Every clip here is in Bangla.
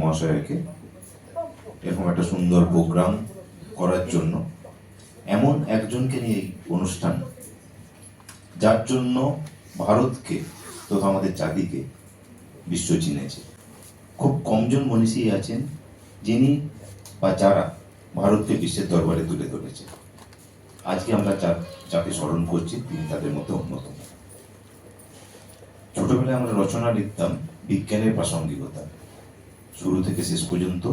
মহাশয়কে এরকম একটা সুন্দর প্রোগ্রাম করার জন্য এমন একজনকে নিয়ে অনুষ্ঠান, যার জন্য ভারতকে তথা আমাদের জাতিকে বিশ্ব চিনেছে। খুব কমজন মনীষী আছেন যিনি বা যারা ভারতকে বিশ্বের দরবারে তুলে ধরেছে। আজকে আমরা যাকে স্মরণ করছি তিনি তাদের মধ্যে অন্যতম। ছোটবেলায় আমরা রচনা লিখতাম বিজ্ঞানের প্রাসঙ্গিকতা। শুরু থেকে শেষ পর্যন্ত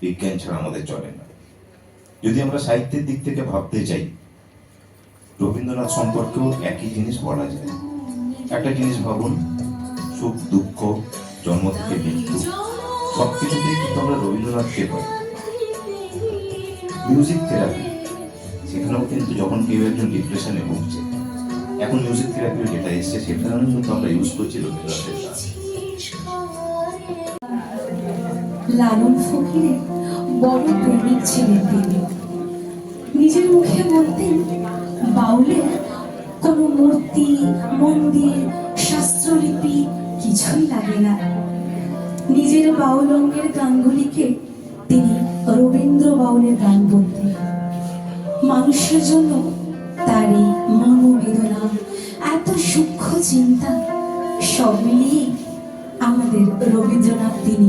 বিজ্ঞান ছাড়া আমাদের চলে না। যদি আমরা সাহিত্যের দিক থেকে ভাবতে চাই রবীন্দ্রনাথ সম্পর্কেও একই জিনিস বলা যায়। একটা জিনিস ভাবুন, সুখ, দুঃখ, জন্ম থেকে মৃত্যু সব কিছুতেই কিন্তু আমরা রবীন্দ্রনাথকে পাই। মিউজিক থেরাপি সেখানেও কিন্তু যখন কেউ একজন ডিপ্রেশনে ভুগছে, এখন মিউজিক থেরাপির যেটা এসছে সেখানেও কিন্তু আমরা ইউজ করছি রবীন্দ্রনাথের গান লালন ফকিরের বড় প্রেমিক ছিলেন তিনি। নিজের মুখে বলতেন বাউলের কোনো মূর্তি, মন্দির, শাস্ত্রলিপি কিছুই লাগে না। নিজের বাউল অঙ্গের গানগুলিকে তিনি রবীন্দ্র বাউলের গান বলতেন। মানুষের জন্য তার এই মনোবেদনা, এত সূক্ষ্ম চিন্তা সব মিলিয়ে আমাদের রবীন্দ্রনাথ তিনি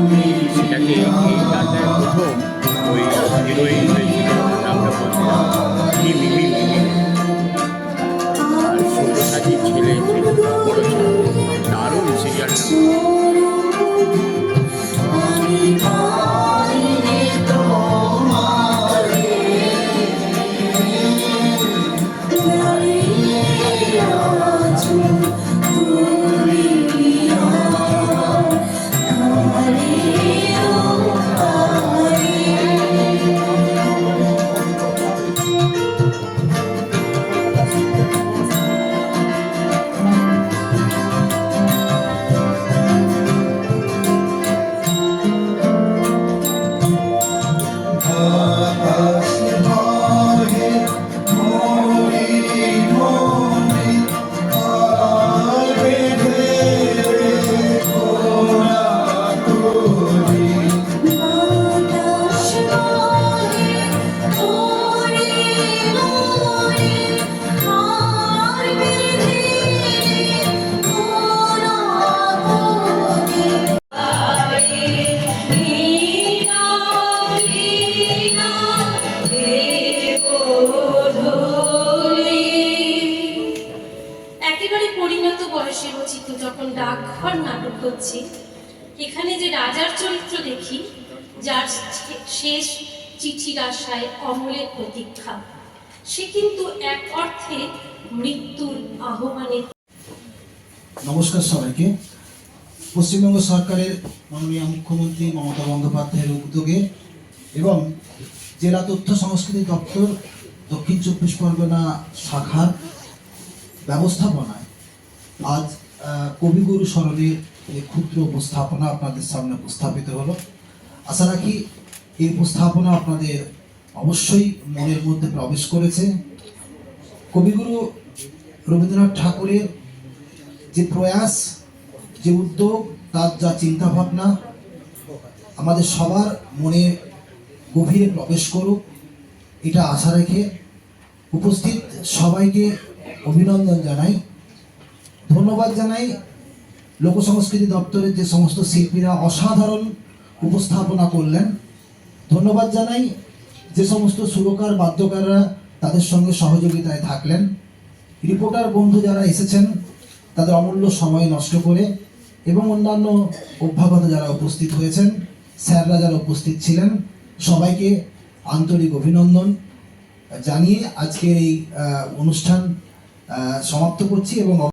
ডাকঘর নাটক হচ্ছে এখানে যে রাজার চরিত্র দেখি, যার শেষ চিঠির আশায় অমলের প্রতীক্ষা। সে কিন্তু এক অর্থে মৃত্যুর আহ্বানে। নমস্কার সবাইকে। পশ্চিমবঙ্গ সরকারের মাননীয় মুখ্যমন্ত্রী মমতা বন্দ্যোপাধ্যায়ের উদ্যোগে এবং জেলা তথ্য সংস্কৃতি দপ্তর দক্ষিণ চব্বিশ পরগনা শাখার ব্যবস্থাপনায় আজ কবিগুরু স্মরণের এই ক্ষুদ্র উপস্থাপনা আপনাদের সামনে উপস্থাপিত হলো। আশা রাখি এই উপস্থাপনা আপনাদের অবশ্যই মনের মধ্যে প্রবেশ করেছে। কবিগুরু রবীন্দ্রনাথ ঠাকুরের যে প্রয়াস, যে উদ্যোগ, তার যা চিন্তাভাবনা, আমাদের সবার মনে গভীরে প্রবেশ করুক, এটা আশা রেখে উপস্থিত সবাইকে অভিনন্দন জানাই। ধন্যবাদ জানাই লোকসংস্কৃতি দপ্তরের যে সমস্ত শিল্পীরা অসাধারণ উপস্থাপনা করলেন। ধন্যবাদ জানাই যে সমস্ত সুরকার, বাদ্যকাররা তাদের সঙ্গে সহযোগিতায় থাকলেন। রিপোর্টার বন্ধু যারা এসেছেন, তাদের অমূল্য সময় নষ্ট করে এবং অন্যান্য অভ্যাগত যারা উপস্থিত হয়েছেন, স্যাররা যারা উপস্থিত ছিলেন, সবাইকে আন্তরিক অভিনন্দন জানিয়ে আজকের এই অনুষ্ঠান সমাপ্ত করছি এবং